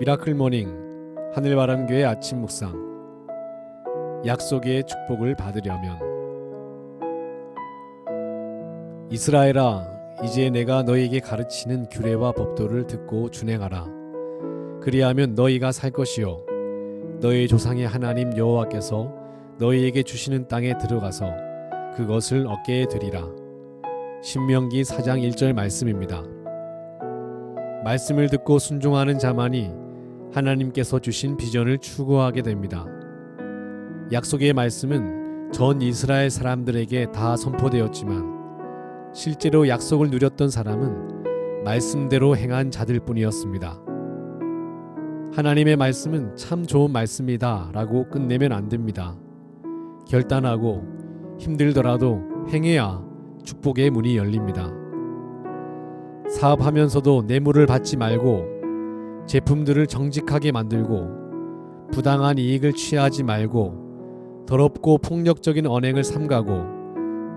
미라클 모닝 하늘바람교회 아침 묵상. 약속의 축복을 받으려면. 이스라엘아 이제 내가 너희에게 가르치는 규례와 법도를 듣고 준행하라. 그리하면 너희가 살 것이요. 너희 조상의 하나님 여호와께서 너희에게 주시는 땅에 들어가서 그것을 얻게 되리라. 신명기 4장 1절 말씀입니다. 말씀을 듣고 순종하는 자만이 하나님께서 주신 비전을 추구하게 됩니다. 약속의 말씀은 전 이스라엘 사람들에게 다 선포되었지만 실제로 약속을 누렸던 사람은 말씀대로 행한 자들 뿐이었습니다. 하나님의 말씀은 참 좋은 말씀이다 라고 끝내면 안 됩니다. 결단하고 힘들더라도 행해야 축복의 문이 열립니다. 사업하면서도 뇌물을 받지 말고 제품들을 정직하게 만들고 부당한 이익을 취하지 말고 더럽고 폭력적인 언행을 삼가고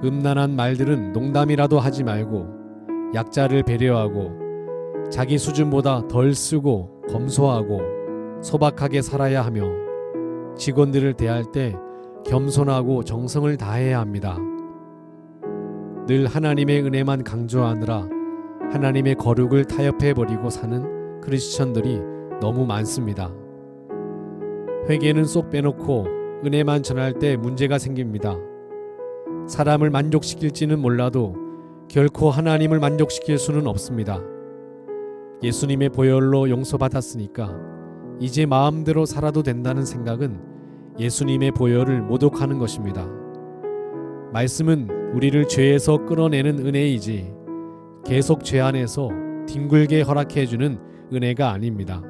음란한 말들은 농담이라도 하지 말고 약자를 배려하고 자기 수준보다 덜 쓰고 검소하고 소박하게 살아야 하며 직원들을 대할 때 겸손하고 정성을 다해야 합니다. 늘 하나님의 은혜만 강조하느라 하나님의 거룩을 타협해 버리고 사는 크리스천들이 너무 많습니다. 회개는 쏙 빼놓고 은혜만 전할 때 문제가 생깁니다. 사람을 만족시킬지는 몰라도 결코 하나님을 만족시킬 수는 없습니다. 예수님의 보혈로 용서받았으니까 이제 마음대로 살아도 된다는 생각은 예수님의 보혈을 모독하는 것입니다. 말씀은 우리를 죄에서 끌어내는 은혜이지 계속 죄 안에서 뒹굴게 허락해 주는 은혜가 아닙니다.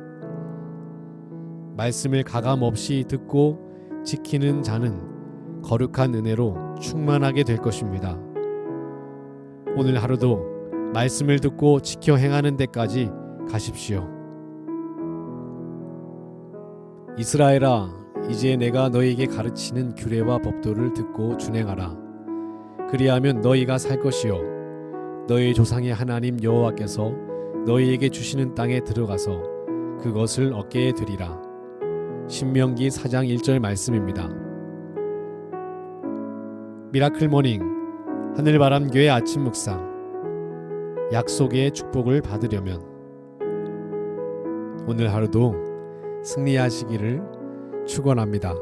말씀을 가감 없이 듣고 지키는 자는 거룩한 은혜로 충만하게 될 것입니다. 오늘 하루도 말씀을 듣고 지켜 행하는 데까지 가십시오. 이스라엘아, 이제 내가 너희에게 가르치는 규례와 법도를 듣고 준행하라. 그리하면 너희가 살 것이요 너희 조상의 하나님 여호와께서 너희에게 주시는 땅에 들어가서 그것을 얻게 되리라. 신명기 4장 1절 말씀입니다. 미라클 모닝 하늘바람 교회 아침 묵상 약속의 축복을 받으려면 오늘 하루도 승리하시기를 축원합니다.